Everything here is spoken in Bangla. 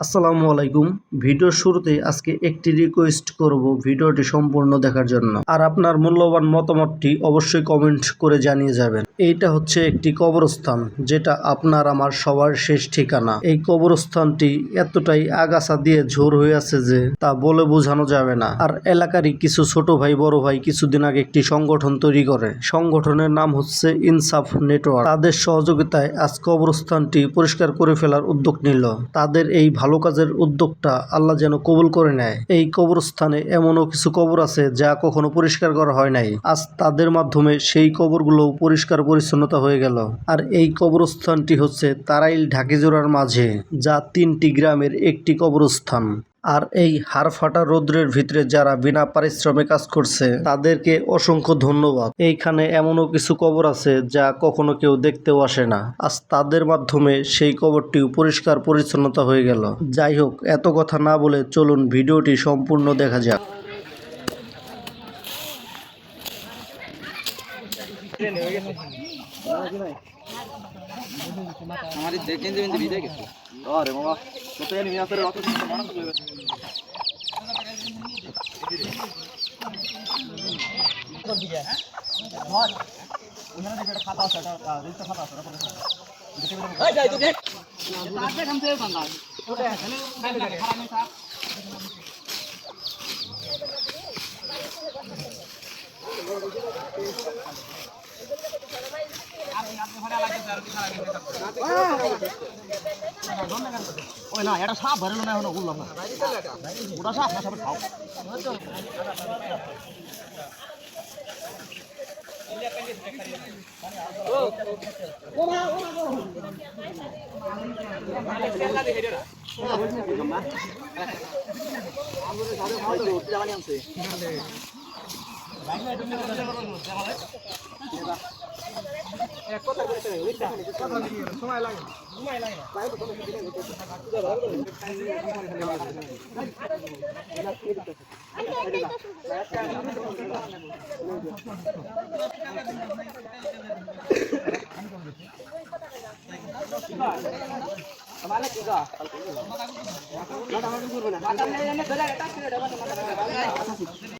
আসসালামু আলাইকুম। ভিডিওর শুরুতে আজকে একটি রিকোয়েস্ট করব ভিডিওটি সম্পূর্ণ দেখার জন্য। আর আপনার মূল্যবান মতামতটি অবশ্যই কমেন্ট করে জানিয়ে যাবেন। এইটা হচ্ছে একটি কবরস্থান, যেটা আপনার আমার সবার শেষ ঠিকানা। এই কবরস্থানটি এতটাই আগাছা দিয়ে ঝোর হয়ে আছে যে তা বলে বোঝানো যাবে না। আর এলাকারই কিছু ছোট ভাই, বড় ভাই কিছুদিন আগে একটি সংগঠন তৈরি করে। সংগঠনের নাম হচ্ছে ইনসাফ নেটওয়ার্ক। তাদের সহযোগিতায় আজ কবরস্থানটি পরিষ্কার করে ফেলার উদ্যোগ নিল। তাদের এই ভালো কাজের উদ্যোগটা আল্লাহ যেন কবুল করে নেয়। এই কবরস্থানে এমনও কিছু কবর আছে যা কখনো পরিষ্কার করা হয় নাই। আজ তাদের মাধ্যমে সেই কবরগুলো পরিষ্কার পরিচ্ছন্নতা হয়ে গেল। আর এই কবরস্থানটি হচ্ছে তারাইল ঢাকিজোড়ার মাঝে, যা তিনটি গ্রামের একটি কবরস্থান। আর এই হারফাটা রৌদ্রের ভিতরে যারা বিনা পারিশ্রমে কাজ করছে, তাদেরকে অসংখ্য ধন্যবাদ। এইখানে এমনও কিছু কবর আছে যা কখনো কেউ দেখতেও আসে না। আজ তাদের মাধ্যমে সেই কবরটিও পরিষ্কার পরিচ্ছন্নতা হয়ে গেল। যাই হোক, এত কথা না বলে চলুন ভিডিওটি সম্পূর্ণ দেখা যাক। আমার দেখেন যে ভিজে গেছে আরে বাবা কত জানি মিয়া করে অত মানা তো ওই না, এটা সাপ ভরেলো না এখনও উঠলাম না। ওটা সাপ না সাপে। খাও আমরা সময় লাগে সময় লাগে हमारा किगा माता माता गुरु बना माता ने ने गला टाक के डबा माता